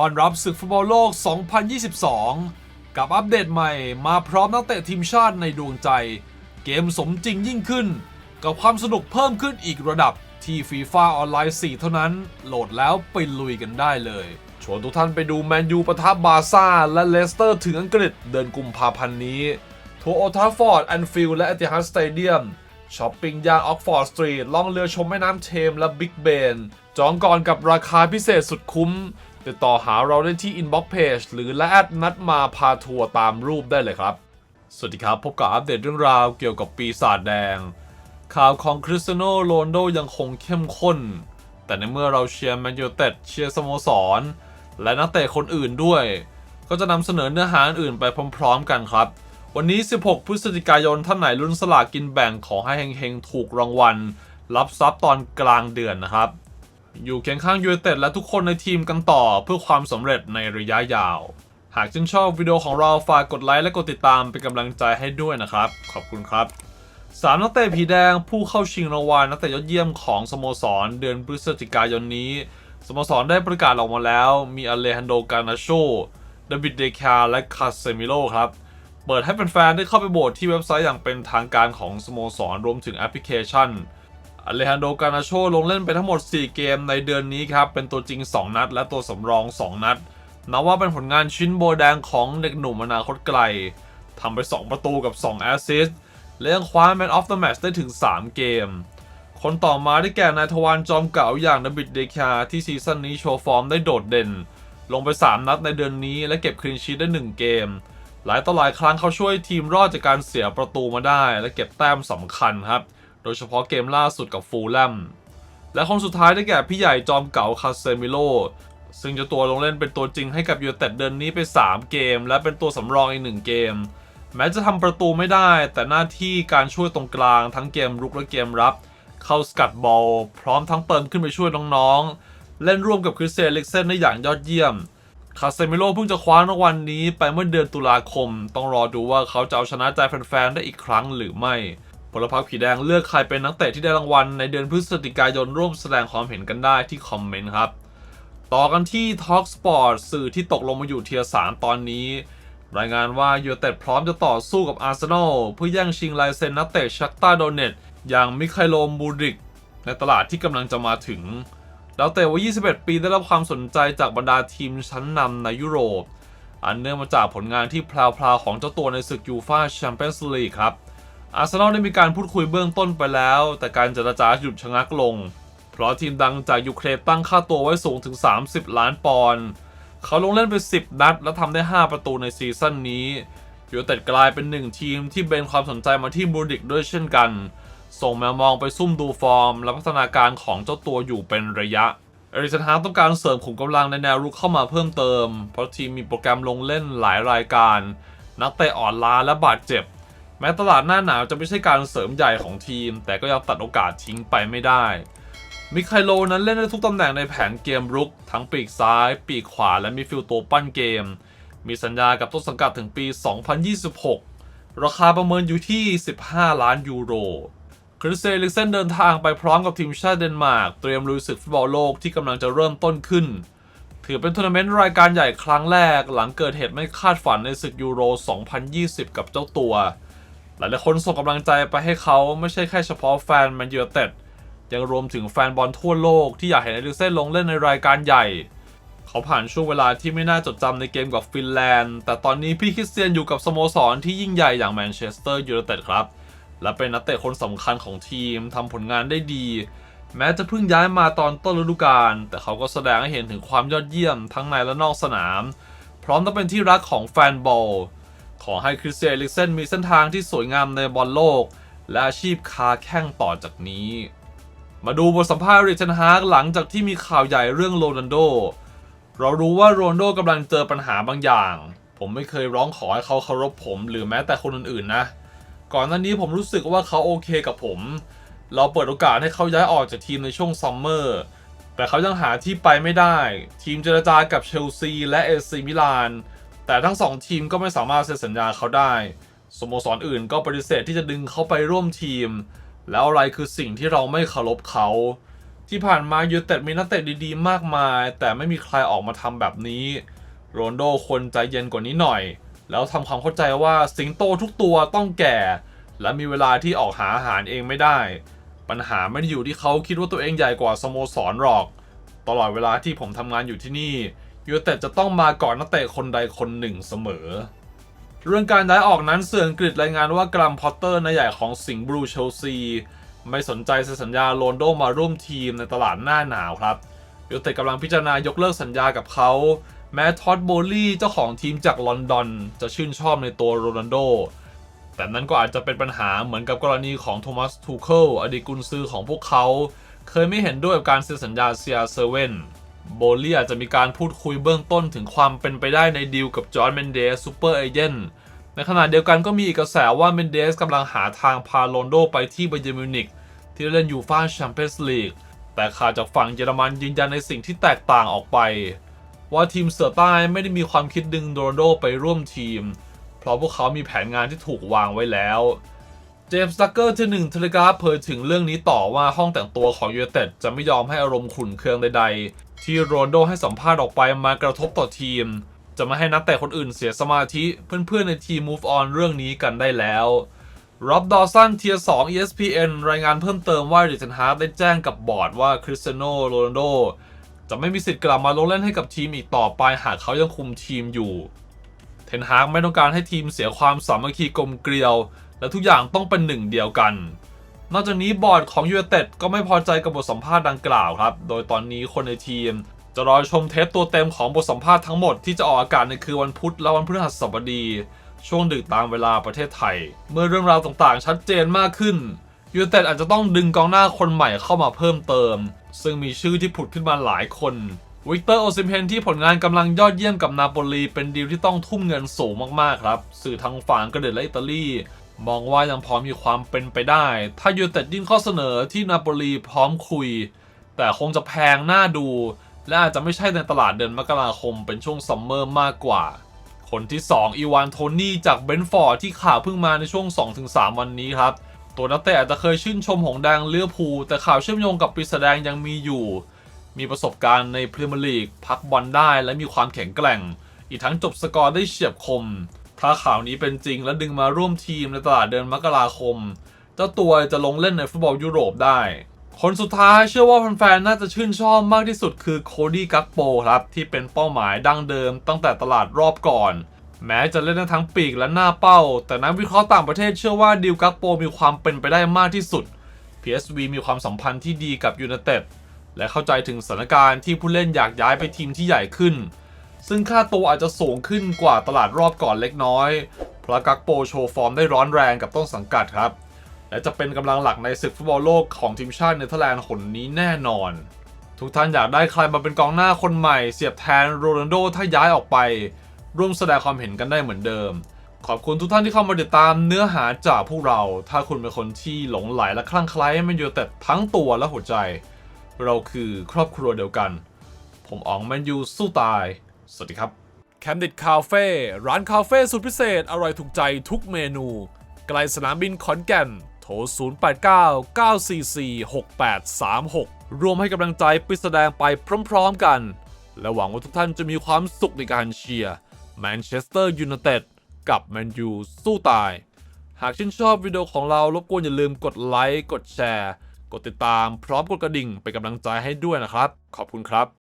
ต้อนรับศึกฟุตบอลโลก 2022 กับอัปเดตใหม่มาพร้อมนักเตะทีมชาติในดวงใจ เกมสมจริงยิ่งขึ้น กับความสนุกเพิ่มขึ้นอีกระดับที่ฟีฟ่าออนไลน์ 4 เท่านั้น โหลดแล้วไปลุยกันได้เลย ชวนทุกท่านไปดูแมนยูปะทะบาซ่า และเลสเตอร์ถึงอังกฤษเดือนกุมภาพันธ์นี้ ทัวร์โอทาฟอร์ดแอนฟิลและเอติฮัดสเตเดียมช้อปปิ้งย่านออกฟอร์ดสตรีทล่องเรือชมแม่น้ำเทมและบิ๊กเบน จองก่อนกับราคาพิเศษสุดคุ้ม ติดต่อหาเราได้ที่ Inbox Page หรือและแอดนัดมาพาทัวร์ตามรูปได้เลยครับ สวัสดีครับ พบกับอัปเดตเรื่องราวเกี่ยวกับปีศาจแดง ข่าวของคริสเตียโนโรนโดยังคงเข้มข้น แต่ในเมื่อเราเชียร์แมนยูเต็ดเชียร์สโมสร และนักเตะคนอื่นด้วย ก็จะนำเสนอเนื้อหาอื่นไปพร้อมๆ กันครับ วันนี้ 16 พฤศจิกายนท่านไหนรุ่นสลากกินแบ่งขอให้เฮงๆถูกรางวัลรับทรัพย์ตอนกลางเดือนนะครับ อยู่เคียงข้างยูไนเต็ดและทุกคนในทีมกันต่อเพื่อความสำเร็จในระยะยาว หากชื่นชอบวิดีโอของเราฝากกดไลค์และกดติดตามเป็นกำลังใจให้ด้วยนะครับ ขอบคุณครับสามนักเตะผีแดงผู้เข้าชิงรางวัลนักเตะยอดเยี่ยมของสโมสรเดือนพฤศจิกายนนี้ สโมสรได้ประกาศออกมาแล้ว มีอเลฮันโดกานาโชดวิดเดคาและคาเซมิโลครับเปิดให้แฟนๆได้เข้าไปโหวตที่เว็บไซต์อย่างเป็นทางการของสโมสรรวมถึงแอปพลิเคชัน อเลฮันโดกานาโชลงเล่นไปทั้งหมด 4 เกมในเดือนนี้ครับ เป็นตัวจริง 2 นัด และตัวสำรอง 2 นัดนับว่าเป็นผลงานชิ้นโบแดงของเด็กหนุ่มอนาคตไกลทำไป 2 ประตูกับ 2 แอสซิสต์และยังคว้า Man of the Match ได้ถึง 3 เกม คนต่อมาได้แก่นายทวารจอมเก่าอย่างดบิดเดคาที่ซีซั่นนี้โชว์ฟอร์มได้โดดเด่น ลงไป 3 นัดในเดือนนี้และเก็บคลีนชีทได้ 1 เกม หลายต่อหลายครั้งเขาช่วยทีมรอดจากการเสียประตูมาได้ และเก็บแต้มสำคัญครับ โดยเฉพาะเกมล่าสุดกับฟูลแลมและคนสุดท้ายได้แก่พี่ใหญ่จอมเก่าคาเซมิโลซึ่งเจะตัวลงเล่นเป็นตัวจริงให้กับยูเต็ดเดือนนี้ไป 3 เกม และเป็นตัวสำรองอีก 1 เกม แม้จะทำประตูไม่ได้ แต่หน้าที่การช่วยตรงกลางทั้งเกมรุกและเกมรับ เข้าสกัดบอล พร้อมทั้งเติมขึ้นไปช่วยน้องๆ เล่นร่วมกับคริสเตียนเล็กเซนได้อย่างยอดเยี่ยม คาเซมิโลเพิ่งจะคว้ารางวัลนี้ไปเมื่อเดือนตุลาคม ต้องรอดูว่าเขาจะเอาชนะใจแฟนๆได้อีกครั้งหรือไม่ พลพรรคผีแดงเลือกใครเป็นนักเตะที่ได้รางวัลในเดือนพฤศจิกายนร่วมแสดงความเห็นกันได้ที่คอมเมนต์ครับ ต่อกันที่ Talk Sport สื่อที่ตกลงมาอยู่เทียร์3ตอนนี้ รายงานว่ายูเต็ดพร้อมจะต่อสู้กับอาร์เซนอลเพื่อแย่งชิงลายเซ็นนักเตะชักตาโดเนตอย่างมิคาโลมูริก ในตลาดที่กำลังจะมาถึงดาวเตะวัย21 ปีได้รับความสนใจจากบรรดาทีมชั้นนำในยุโรป อันเนื่องมาจากผลงานที่พลาวๆของเจ้าตัวในศึกยูฟ่าแชมเปี้ยนส์ลีกครับ อาร์เซนอลได้มีการพูดคุยเบื้องต้นไปแล้ว แต่การเจรจาหยุดชะงักลง เพราะทีมดังจากยูเครนตั้งค่าตัวไว้สูงถึง 30 ล้านปอนด์เขาลงเล่นไป 10 นัด และทำได้ 5 ประตูในซีซั่นนี้ยูเต็ดกลายเป็นหนึ่งทีมที่เบนความสนใจมาที่บูริกด้วยเช่นกัน ส่งแมวมองไปซุ่มดูฟอร์ม และพัฒนาการของเจ้าตัวอยู่เป็นระยะเอริสันฮาร์ต้องการเสริมขุมกำลังในแนวรุกเข้ามาเพิ่มเติม เพราะทีมมีโปรแกรมลงเล่นหลายรายการ นักเตะอ่อนล้าและบาดเจ็บ แม้ตลาดหน้าหนาวจะไม่ใช่การเสริมใหญ่ของทีม แต่ก็ยังตัดโอกาสทิ้งไปไม่ได้ มิคาโลนั้นเล่นได้ทุกตำแหน่งในแผนเกมรุก ทั้งปีกซ้าย ปีกขวาและมีฟิลตัวปั้นเกม มีสัญญากับต้นสังกัดถึงปี 2026 ราคาประเมินอยู่ที่ 15 ล้านยูโรคริสเซลิกเซนเดินทางไปพร้อมกับทีมชาติเดนมาร์กเตรียมลุยศึกฟุตบอลโลกที่กำลังจะเริ่มต้นขึ้น ถือเป็นทัวร์นาเมนต์รายการใหญ่ครั้งแรก หลังเกิดเหตุไม่คาดฝันในศึกยูโร 2020 กับเจ้าตัว หลายๆคนส่งกำลังใจไปให้เขาไม่ใช่แค่เฉพาะแฟนแมนยูเต็ดยังรวมถึงแฟนบอลทั่วโลกที่อยากเห็นเอลิเซนลงเล่นในรายการใหญ่ เขาผ่านช่วงเวลาที่ไม่น่าจดจำในเกมกับฟินแลนด์ แต่ตอนนี้พี่คริสเตียนอยู่กับสโมสรที่ยิ่งใหญ่อย่างแมนเชสเตอร์ยูไนเต็ดครับ และเป็นนักเตะคนสำคัญของทีมทำผลงานได้ดี แม้จะเพิ่งย้ายมาตอนต้นฤดูกาลแต่เขาก็แสดงให้เห็นถึงความยอดเยี่ยมทั้งในและนอกสนาม พร้อมทั้งเป็นที่รักของแฟนบอล ขอให้คริสเตียนเอลิกเซนมีเส้นทางที่สวยงามในบอลโลก และอาชีพคาแข้งต่อจากนี้ มาดูบทสัมภาษณ์ริชันฮาร์กหลังจากที่มีข่าวใหญ่เรื่องโรนัลโด เรารู้ว่าโรนัลโดกำลังเจอปัญหาบางอย่าง ผมไม่เคยร้องขอให้เขาเคารพผม หรือแม้แต่คนอื่นๆนะ ก่อนหน้านี้ผมรู้สึกว่าเขาโอเคกับผม เราเปิดโอกาสให้เขาย้ายออกจากทีมในช่วงซัมเมอร์แต่เขายังหาที่ไปไม่ได้ ทีมเจรจากับเชลซีและเอซีมิลาน แต่ทั้งสองทีมก็ไม่สามารถเซ็นสัญญาเขาได้ สโมสรออื่นก็ปฏิเสธที่จะดึงเขาไปร่วมทีม แล้วอะไรคือสิ่งที่เราไม่เคารพเขา ที่ผ่านมายูเต็ดมีนักเตะดีๆ มากมาย แต่ไม่มีใครออกมาทำแบบนี้ โรนโดควรใจเย็นกว่านี้หน่อย แล้วทำความเข้าใจว่าสิงโตทุกตัวต้องแก่ และมีเวลาที่ออกหาอาหารเองไม่ได้ ปัญหาไม่ได้อยู่ที่เขาคิดว่าตัวเองใหญ่กว่าสโมสรหรอก ตลอดเวลาที่ผมทำงานอยู่ที่นี่ ยูเต็ดจะต้องมาก่อนนักเตะคนใดคนหนึ่งเสมอ เรื่องการย้ายออกนั้นสื่ออังกฤษรายงานว่ากรัมพอตเตอร์นายใหญ่ของสิงห์บลูเชลซี ไม่สนใจเซ็นสัญญาโรนโดมาร่วมทีมในตลาดหน้าหนาวครับยูเต็ดกำลังพิจารณายกเลิกสัญญากับเขา แม้ท็อดโบลี่เจ้าของทีมจากลอนดอน จะชื่นชอบในตัวโรนัลโดแต่นั้นก็อาจจะเป็นปัญหาเหมือนกับกรณีของโทมัสทูเคิลอดีตกุนซือของพวกเขา เคยไม่เห็นด้วยกับการเซ็นสัญญาเซียเซเว่น โบลี่อาจจะมีการพูดคุยเบื้องต้นถึงความเป็นไปได้ในดีลกับจอร์นเมนเดสซูเปอร์เอเจนต์ในขณะเดียวกันก็มีอีกกระแสว่าเมนเดสกำลังหาทางพาโรนโดไปที่ไบเยร์นมิวนิกที่เล่นยูฟ่าแชมเปี้ยนส์ลีกแต่ข่าวจากฝั่งเยอรมันยืนยันในสิ่งที่แตกต่างออกไป ว่าทีมเสือใต้ไม่ได้มีความคิดดึงโรนโดไปร่วมทีม เพราะพวกเขามีแผนงานที่ถูกวางไว้แล้ว จมส์ดักเกอร์ที่หนึ่งเทเลกราฟเผยถึงเรื่องนี้ต่อว่าห้องแต่งตัวของยูเต็ดจะไม่ยอมให้อารมณ์ขุ่นเคืองใดๆ ที่โรนโดให้สัมภาษณ์ออกไปมากระทบต่อทีม จะไม่ให้นักเตะคนอื่นเสียสมาธิ เพื่อนๆในทีม move on เรื่องนี้กันได้แล้วร็อบดอสันเทียร์2 ESPN รายงานเพิ่มเติมว่าดิเทนฮาร์ดได้แจ้งกับบอร์ดว่าคริสเตียโนโรนโดจะไม่มีสิทธิ์กลับมาลงเล่นให้กับทีมอีกต่อไปหากเขายังคุมทีมอยู่ เทนฮากไม่ต้องการให้ทีมเสียความสามัคคีกลมเกลียว และทุกอย่างต้องเป็นหนึ่งเดียวกัน นอกจากนี้บอร์ดของยูไนเต็ดก็ไม่พอใจกับบทสัมภาษณ์ดังกล่าวครับ โดยตอนนี้คนในทีม จะรอชมเทปตัวเต็มของบทสัมภาษณ์ทั้งหมดที่จะออกอากาศในคืนวันพุธและวันพฤหัสบดี ช่วงดึกตามเวลาประเทศไทย เมื่อเรื่องราวต่างๆ ชัดเจนมากขึ้นยูไนเต็ดอาจจะต้องดึงกองหน้าคนใหม่เข้ามาเพิ่มเติม ซึ่งมีชื่อที่ผุดขึ้นมาหลายคนวิกเตอร์โอซิมเพนที่ผลงานกำลังยอดเยี่ยมกับนาโปลีเป็นดีลที่ต้องทุ่มเงินสูงมากๆครับ สื่อทางฝั่งอังกฤษและอิตาลี มองว่ายังพอมีความเป็นไปได้ ถ้ายูเต็ดยื่นข้อเสนอที่นาโปลีพร้อมคุย แต่คงจะแพงน่าดู และอาจจะไม่ใช่ในตลาดเดือนมกราคมเป็นช่วงซัมเมอร์มากกว่า คนที่ 2 อีวานโทนี่จากเบนฟอร์ดที่ข่าวเพิ่งมาในช่วง 2-3 วันนี้ครับ ตัวนักเตะอาจจะเคยชื่นชมหงแดงเลี้ยวภูแต่ข่าวเชื่อมโยงกับปีศาจแดงยังมีอยู่ มีประสบการณ์ในพรีเมียร์ลีกพักบอลได้และมีความแข็งแกร่ง อีกทั้งจบสกอร์ได้เฉียบคม ถ้าข่าวนี้เป็นจริงและดึงมาร่วมทีมในตลาดเดือนมกราคม เจ้าตัวจะลงเล่นในฟุตบอลยุโรปได้ คนสุดท้ายเชื่อว่าแฟนๆ น่าจะชื่นชอบมากที่สุดคือโคดี้กักโปครับ ที่เป็นเป้าหมายดั้งเดิมตั้งแต่ตลาดรอบก่อน แม้จะเล่นได้ทั้งปีกและหน้าเป้า แต่นักวิเคราะห์ต่างประเทศเชื่อว่าดิวกักโปมีความเป็นไปได้มากที่สุด PSV มีความสัมพันธ์ที่ดีกับยูไนเต็ดและเข้าใจถึงสถานการณ์ที่ผู้เล่นอยากย้ายไปทีมที่ใหญ่ขึ้น ซึ่งค่าตัวอาจจะสูงขึ้นกว่าตลาดรอบก่อนเล็กน้อยเพราะกักโปโชว์ฟอร์มได้ร้อนแรงกับต้นสังกัดครับ และจะเป็นกำลังหลักในศึกฟุตบอลโลกของทีมชาติเนเธอร์แลนด์คนนี้แน่นอน ทุกท่านอยากได้ใครมาเป็นกองหน้าคนใหม่เสียบแทนโรนัลโดถ้าย้ายออกไป ร่วมแสดงความเห็นกันได้เหมือนเดิม ขอบคุณทุกท่านที่เข้ามาติดตามเนื้อหาจากพวกเรา ถ้าคุณเป็นคนที่หลงไหลและคลั่งไคล้มันอยู่แต่ทั้งตัวและหัวใจ เราคือครอบครัวเดียวกัน ผมอ๋องแมนยูสู้ตาย สวัสดีครับแคมดิดคาเฟ่ร้านคาเฟ่สุดพิเศษ อร่อยถูกใจทุกเมนู ไกลสนามบินขอนแก่น โทร 089 944 6836 รวมให้กำลังใจไปแสดงไปพร้อมๆกัน และหวังว่าทุกท่านจะมีความสุขในการเชียร์แมนเชสเตอร์ยูไนเต็ดกับแมนยูสู้ตาย หากชื่นชอบวิดีโอของเรารบกวนอย่าลืมกดไลค์ กดแชร์ กดติดตามพร้อมกดกระดิ่งเป็นกำลังใจให้ด้วยนะครับ ขอบคุณครับ